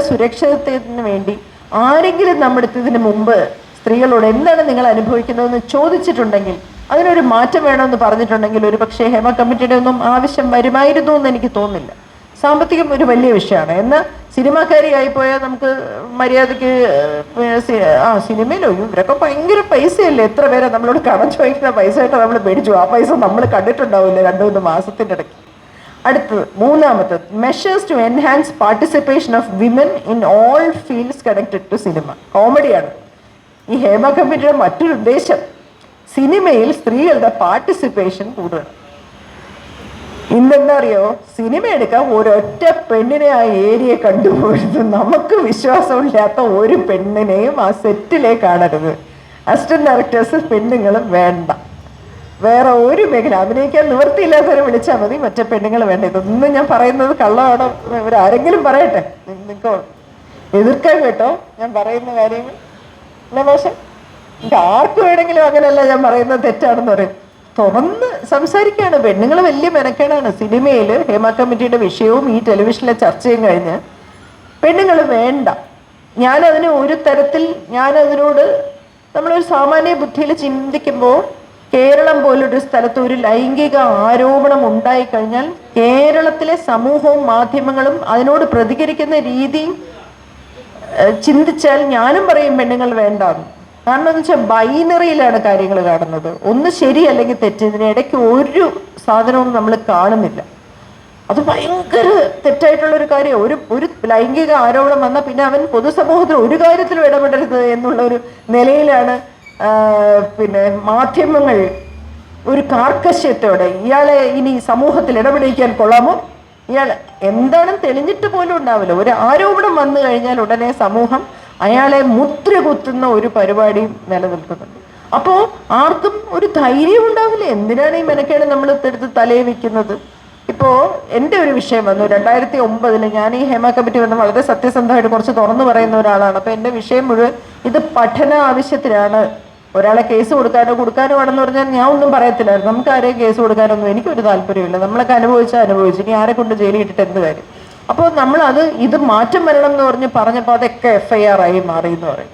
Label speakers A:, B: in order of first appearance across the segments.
A: സ്ത്രീകളുടെ സുരക്ഷിതത്വത്തിന് വേണ്ടി ആരെങ്കിലും നമ്മുടെ ഇതിന് മുമ്പ് സ്ത്രീകളോട് എന്താണ് നിങ്ങൾ അനുഭവിക്കുന്നതെന്ന് ചോദിച്ചിട്ടുണ്ടെങ്കിൽ അതിനൊരു മാറ്റം വേണമെന്ന് പറഞ്ഞിട്ടുണ്ടെങ്കിൽ ഒരു പക്ഷേ ഹേമ കമ്മിറ്റിയുടെ ഒന്നും ആവശ്യം വരുമായിരുന്നു എന്ന് എനിക്ക് തോന്നുന്നില്ല. സാമ്പത്തികം ഒരു വലിയ വിഷയമാണ്. എന്നാൽ സിനിമാക്കാരിയായി പോയാൽ നമുക്ക് മര്യാദയ്ക്ക് ആ സിനിമയിലോ ഇവരൊക്കെ ഭയങ്കര പൈസയല്ലേ? എത്ര പേരെ നമ്മളോട് കടം ചോദിക്കുന്ന പൈസ ആയിട്ട് നമ്മൾ മേടിച്ചു ആ പൈസ നമ്മൾ കണ്ടിട്ടുണ്ടാവില്ല രണ്ടു മൂന്ന് മാസത്തിന്റെ ഇടയ്ക്ക് അടുത്തത് മൂന്നാമത്തത് measures to enhance participation of women in all fields connected to cinema കോമഡിയാണ്. ഈ ഹേമ കമ്മിറ്റിയുടെ മറ്റൊരു ഉദ്ദേശം സിനിമയിൽ സ്ത്രീകളുടെ പാർട്ടിസിപ്പേഷൻ കൂടുതലാണ് ഇന്നെന്താ അറിയോ സിനിമ എടുക്കാൻ ഒരൊറ്റ പെണ്ണിനെ ആ ഏരിയ കണ്ടുപോയത് നമുക്ക് വിശ്വാസമില്ലാത്ത ഒരു പെണ്ണിനെയും ആ സെറ്റിലേ കാണരുത്. അസിസ്റ്റന്റ് ഡയറക്ടേഴ്സ് പെണ്ണുങ്ങളും വേണ്ട. വേറെ ഒരു മേഖല. അഭിനയിക്കാൻ നിവൃത്തിയില്ലാത്തവരെ വിളിച്ചാൽ മതി. മറ്റേ പെണ്ണുങ്ങൾ വേണ്ട? ഇതൊന്നും ഞാൻ പറയുന്നത് കള്ളമാണോ? ഇവരാരെങ്കിലും പറയട്ടെ. നിങ്ങൾക്ക് എതിർക്കാൻ കേട്ടോ. ഞാൻ പറയുന്ന കാര്യങ്ങൾ അല്ലേ പക്ഷെ ആർക്ക് വേണമെങ്കിലും അങ്ങനെയല്ല ഞാൻ പറയുന്നത് തെറ്റാണെന്ന് പറയും. തുറന്ന് സംസാരിക്കുകയാണ് പെണ്ണുങ്ങൾ വലിയ മെനക്കേടാണ്. സിനിമയിൽ ഹേമ കമ്മിറ്റിയുടെ വിഷയവും ഈ ടെലിവിഷനിലെ ചർച്ചയും കഴിഞ്ഞ് പെണ്ണുങ്ങൾ വേണ്ട. ഞാനതിന് ഒരു തരത്തിൽ ഞാനതിനോട് നമ്മളൊരു സാമാന്യ ബുദ്ധിയിൽ ചിന്തിക്കുമ്പോൾ കേരളം പോലൊരു സ്ഥലത്ത് ഒരു ലൈംഗിക ആരോപണം ഉണ്ടായിക്കഴിഞ്ഞാൽ കേരളത്തിലെ സമൂഹവും മാധ്യമങ്ങളും അതിനോട് പ്രതികരിക്കുന്ന രീതി ചിന്തിച്ചാൽ ഞാനും പറയും പെണ്ണുങ്ങൾ വേണ്ടാന്ന്. കാരണം എന്ന് വെച്ചാൽ ബൈനറിയിലാണ് കാര്യങ്ങൾ കാണുന്നത്. ഒന്ന് ശരി അല്ലെങ്കിൽ തെറ്റ്. ഇതിനിടയ്ക്ക് ഒരു സാധനവും നമ്മൾ കാണുന്നില്ല. അത് ഭയങ്കര തെറ്റായിട്ടുള്ള ഒരു കാര്യം. ഒരു ഒരു ലൈംഗിക ആരോപണം വന്നാൽ പിന്നെ അവൻ പൊതുസമൂഹത്തിൽ ഒരു കാര്യത്തിലും ഇടപെടരുത് എന്നുള്ള ഒരു നിലയിലാണ് പിന്നെ മാധ്യമങ്ങൾ ഒരു കാർക്കശ്യത്തോടെ ഇയാളെ ഇനി സമൂഹത്തിൽ ഇടപെടിക്കാൻ കൊള്ളാമോ? ഇയാൾ എന്താണെന്ന് തെളിഞ്ഞിട്ട് പോലും ഉണ്ടാവില്ല. ഒരു ആരോപണം വന്നു കഴിഞ്ഞാൽ ഉടനെ സമൂഹം അയാളെ മുദ്ര കുത്തുന്ന ഒരു പരിപാടിയും നിലനിൽക്കുന്നുണ്ട്. അപ്പോൾ ആർക്കും ഒരു ധൈര്യം ഉണ്ടാവില്ല. എന്തിനാണ് ഈ മെനക്കേട് നമ്മൾ എടുത്ത് തലയെ വെക്കുന്നത്? ഇപ്പോ എന്റെ ഒരു വിഷയം വന്നു. രണ്ടായിരത്തി ഒമ്പതിൽ ഞാൻ ഈ ഹേമ കമ്മിറ്റി വന്ന് വളരെ സത്യസന്ധമായിട്ട് കുറച്ച് തുറന്നു പറയുന്ന ഒരാളാണ്. അപ്പോൾ എന്റെ വിഷയം മുഴുവൻ ഇത് പഠന ആവശ്യത്തിലാണ് ഒരാളെ കേസ് കൊടുക്കാനോ കൊടുക്കാനോ ആണെന്ന് പറഞ്ഞാൽ ഞാൻ ഒന്നും പറയത്തില്ലായിരുന്നു നമുക്ക് ആരെയും കേസ് കൊടുക്കാനൊന്നും എനിക്കൊരു താല്പര്യമില്ല. നമ്മളൊക്കെ അനുഭവിച്ചാൽ അനുഭവിച്ചു ഇനി ആരെ കൊണ്ട് ജയിലിൽ ഇട്ടിട്ട് എന്ത് കാര്യം? അപ്പോൾ നമ്മൾ ഇത് മാറ്റം വരണം എന്ന് പറഞ്ഞ് പറഞ്ഞപ്പോൾ അതൊക്കെ എഫ് ഐ ആർ ആയി മാറി എന്ന് പറയും.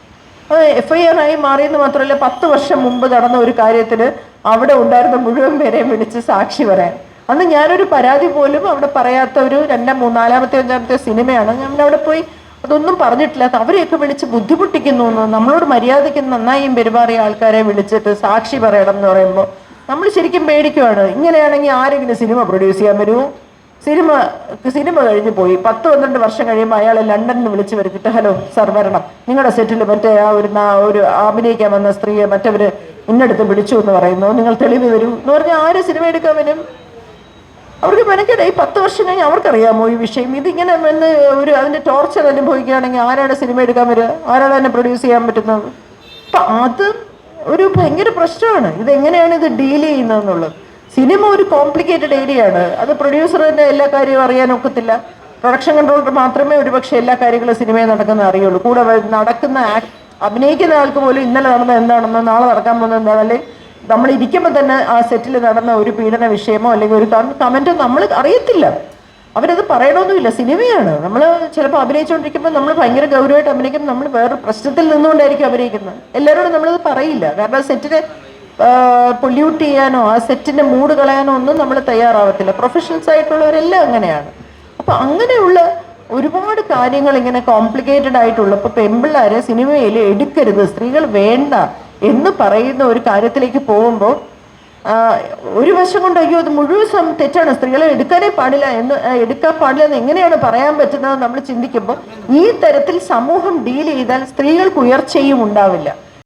A: അത് എഫ് ഐ ആർ ആയി മാറിയെന്ന് മാത്രമല്ല പത്ത് വർഷം മുമ്പ് നടന്ന ഒരു കാര്യത്തിന് അവിടെ ഉണ്ടായിരുന്ന മുഴുവൻ പേരെയും വിളിച്ച് സാക്ഷി പറയാൻ. അന്ന് ഞാനൊരു പരാതി പോലും അവിടെ പറയാത്ത ഒരു രണ്ടാം മൂന്നാലാമത്തെ അഞ്ചാമത്തെ സിനിമയാണ്. ഞാൻ അവിടെ പോയി അതൊന്നും പറഞ്ഞിട്ടില്ല. അവരെയൊക്കെ വിളിച്ച് ബുദ്ധിമുട്ടിക്കുന്നു നമ്മളോട് മര്യാദയ്ക്ക് നന്നായും പെരുമാറിയ ആൾക്കാരെ വിളിച്ചിട്ട് സാക്ഷി പറയണം എന്ന് പറയുമ്പോൾ നമ്മൾ ശരിക്കും പേടിക്കുവാണ്. ഇങ്ങനെയാണെങ്കിൽ ആരെങ്കിലും സിനിമ പ്രൊഡ്യൂസ് ചെയ്യാൻ വരുമോ സിനിമ സിനിമ കഴിഞ്ഞ് പോയി. പത്ത് പന്ത്രണ്ട് വർഷം കഴിയുമ്പോൾ അയാളെ ലണ്ടനിൽ വിളിച്ച് വരുത്തിട്ട് ഹലോ സർ വരണം. നിങ്ങളുടെ സെറ്റിൽ മറ്റേ ആ ഒരു ഒരു അഭിനയിക്കാൻ വന്ന സ്ത്രീയെ മറ്റവര് ഇന്നടുത്ത് വിളിച്ചു എന്ന് പറയുന്നു. നിങ്ങൾ തെളിവ് വരൂ എന്ന് പറഞ്ഞാൽ ആര് സിനിമ എടുക്കാൻ വരും? അവർക്ക് മെനക്കെട ഈ പത്ത് വർഷം കഴിഞ്ഞ് അവർക്കറിയാമോ ഈ വിഷയം? ഇതിങ്ങനെ വന്ന് ഒരു അതിന്റെ ടോർച്ചർ അനുഭവിക്കുകയാണെങ്കിൽ ആരാണ് സിനിമ എടുക്കാൻ വരിക? ആരാണ് അതിനെ പ്രൊഡ്യൂസ് ചെയ്യാൻ പറ്റുന്നത്? അപ്പൊ അത് ഒരു ഭയങ്കര പ്രശ്നമാണ്. ഇത് എങ്ങനെയാണ് ഇത് ഡീൽ ചെയ്യുന്നതെന്നുള്ളത്? സിനിമ ഒരു കോംപ്ലിക്കേറ്റഡ് ഏരിയ ആണ്. അത് പ്രൊഡ്യൂസർ തന്നെ എല്ലാ കാര്യവും അറിയാൻ ഒക്കത്തില്ല. പ്രൊഡക്ഷൻ കൺട്രോളർ മാത്രമേ ഒരുപക്ഷെ എല്ലാ കാര്യങ്ങളും സിനിമയിൽ നടക്കുന്ന അറിയുള്ളൂ. കൂടെ നടക്കുന്ന അഭിനയിക്കുന്ന ആൾക്ക് പോലും ഇന്നലെ നടന്നത് എന്താണെന്നോ നാളെ നടക്കാൻ പോകുന്നത് എന്താണെന്ന് അല്ലെങ്കിൽ നമ്മൾ ഇരിക്കുമ്പോൾ തന്നെ ആ സെറ്റിൽ നടന്ന ഒരു പീഡന വിഷയമോ അല്ലെങ്കിൽ ഒരു കമന്റോ നമ്മൾ അറിയത്തില്ല. അവരത് പറയണമെന്നുമില്ല സിനിമയാണ്. നമ്മൾ ചിലപ്പോൾ അഭിനയിച്ചുകൊണ്ടിരിക്കുമ്പോൾ നമ്മൾ ഭയങ്കര ഗൗരവമായിട്ട് അഭിനയിക്കും നമ്മൾ വേറെ പ്രശ്നത്തിൽ നിന്നുകൊണ്ടായിരിക്കും അഭിനയിക്കുന്നത്. എല്ലാവരോടും നമ്മളത് പറയില്ല. കാരണം സെറ്റിനെ പൊല്യൂട്ട് ചെയ്യാനോ ആ സെറ്റിന്റെ മൂഡ് കളയാനോ ഒന്നും നമ്മൾ തയ്യാറാവത്തില്ല. പ്രൊഫഷണൽസ് ആയിട്ടുള്ളവരെല്ലാം അങ്ങനെയാണ്. അപ്പൊ അങ്ങനെയുള്ള ഒരുപാട് കാര്യങ്ങൾ ഇങ്ങനെ കോംപ്ലിക്കേറ്റഡ് ആയിട്ടുള്ളപ്പോൾ പെമ്പിള്ളാരെ സിനിമയിൽ എടുക്കരുത്. സ്ത്രീകൾ വേണ്ട. എന്ന് പറയുന്ന ഒരു കാര്യത്തിലേക്ക് പോകുമ്പോൾ ഒരു വശം കൊണ്ട് അയ്യോ അത് മുഴുവൻ തെറ്റാണ് സ്ത്രീകളെ എടുക്കാനേ പാടില്ല എന്ന് എടുക്കാൻ പാടില്ല എന്ന് എങ്ങനെയാണ് പറയാൻ പറ്റുന്നത് നമ്മൾ ചിന്തിക്കുമ്പോൾ ഈ തരത്തിൽ സമൂഹം ഡീൽ ചെയ്താൽ സ്ത്രീകൾക്ക് ഉയർച്ചയും ഉണ്ടാവില്ല.